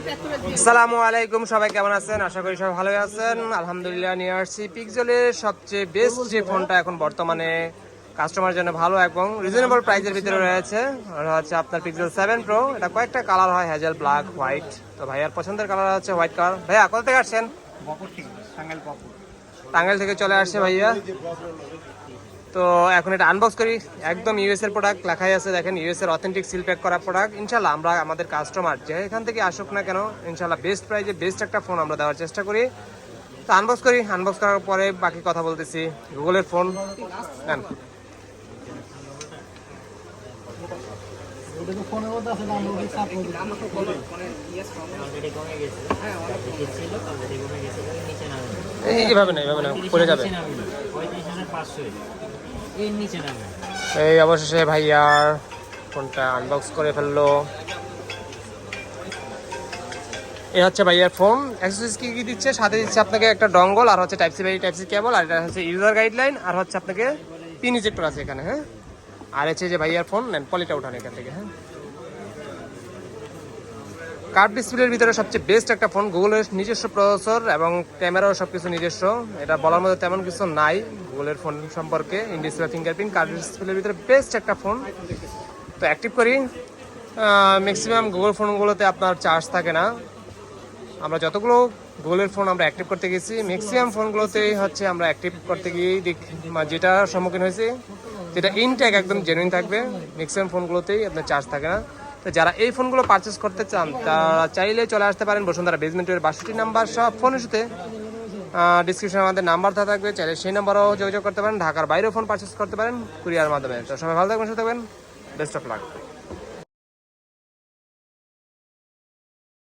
আসসালামু আলাইকুম সবাই কেমন আছেন? আশা করি সবাই ভালোই আছেন। আলহামদুলিল্লাহ নিয়ে আসছি পিক্সেলের সবচেয়ে বেস্ট যে ফোনটা এখন বর্তমানে কাস্টমার জন্য ভালো এবং রিজনেবল প্রাইসের ভিতরে রয়েছে। আর হচ্ছে আপনার পিক্সেল সেভেন প্রো এটা কয়েকটা কালার হয় হ্যাজেল ব্ল্যাক হোয়াইট তো ভাইয়ার পছন্দের কালার হচ্ছে হোয়াইট কালার ভাইয়া কোথা থেকে আসছেন? টাঙ্গাইল থেকে চলে আসছে ভাইয়া। তো এখন এটা আনবক্স করি। একদম ইউএস এর প্রোডাক্ট লেখাই আছে দেখেন ইউএস এর অথেন্টিক সিল প্যাক করা প্রোডাক্ট ইনশাল্লাহ আমরা আমাদের কাস্টমার যে এখান থেকে আসুক না কেন ইনশাল্লাহ বেস্ট প্রাইজে বেস্ট একটা ফোন আমরা দেওয়ার চেষ্টা করি। তো আনবক্স করি আনবক্স করার পরে বাকি কথা বলতেছি। গুগলের ফোন নেন ফোনের এইভাবে না এইভাবে না, পড়ে যাবে। এই অবশেষে ভাইয়ার ফোনটা আনবক্স করে ফেলল। এই হচ্ছে ভাইয়ার ফোন। অ্যাক্সেসরিজ কি কি দিচ্ছে? সাথে দিচ্ছে আপনাকে একটা ডঙ্গল আর হচ্ছে type C by type C cable আর এটা হচ্ছে ইউজার গাইডলাইন আর হচ্ছে আপনাকে পিন ইজেক্টর আছে এখানে হ্যাঁ? আর হচ্ছে যে ভাইয়ার ফোন নেন পলিটা উঠান এখান থেকে হ্যাঁ? কার্ভ ডিসপ্লের ভিতরে সবচেয়ে বেস্ট একটা ফোন গুগলের নিজস্ব প্রসেসর এবং ক্যামেরাও সব কিছু নিজস্ব। এটা বলার মধ্যে তেমন কিছু নাই গুগলের ফোন সম্পর্কে। ইন ডিসপ্লে ফিঙ্গারপ্রিন্ট কার্ভ ডিসপ্লের ভিতরে বেস্ট একটা ফোন তো অ্যাক্টিভ করি। ম্যাক্সিমাম গুগল ফোনগুলোতে আপনার চার্জ থাকে না। আমরা যতগুলো গুগলের ফোন আমরা অ্যাক্টিভ করতে গেছি ম্যাক্সিমাম ফোনগুলোতেই হচ্ছে আমরা অ্যাক্টিভ করতে গিয়ে যেটা সম্মুখীন হয়েছি, যেটা ইনটেক একদম জেনুইন থাকবে ম্যাক্সিমাম ফোনগুলোতেই আপনার চার্জ থাকে না। তো যারা এই ফোনগুলো পারচেস করতে চান, তারা চাইলে চলে আসতে পারেন বসুন্ধরা বেজমেন্টের বাষট্টি নাম্বার সব ফোন ইস্যুতে ডিসক্রিপশনে আমাদের নাম্বার থাকবে, চাইলে সেই নাম্বারও যোগাযোগ করতে পারেন। ঢাকার বাইরেও ফোন পারচেস করতে পারেন কুরিয়ার মাধ্যমে। তো সবাই ভালো থাকবেন, সুস্থ থাকবেন। Best of luck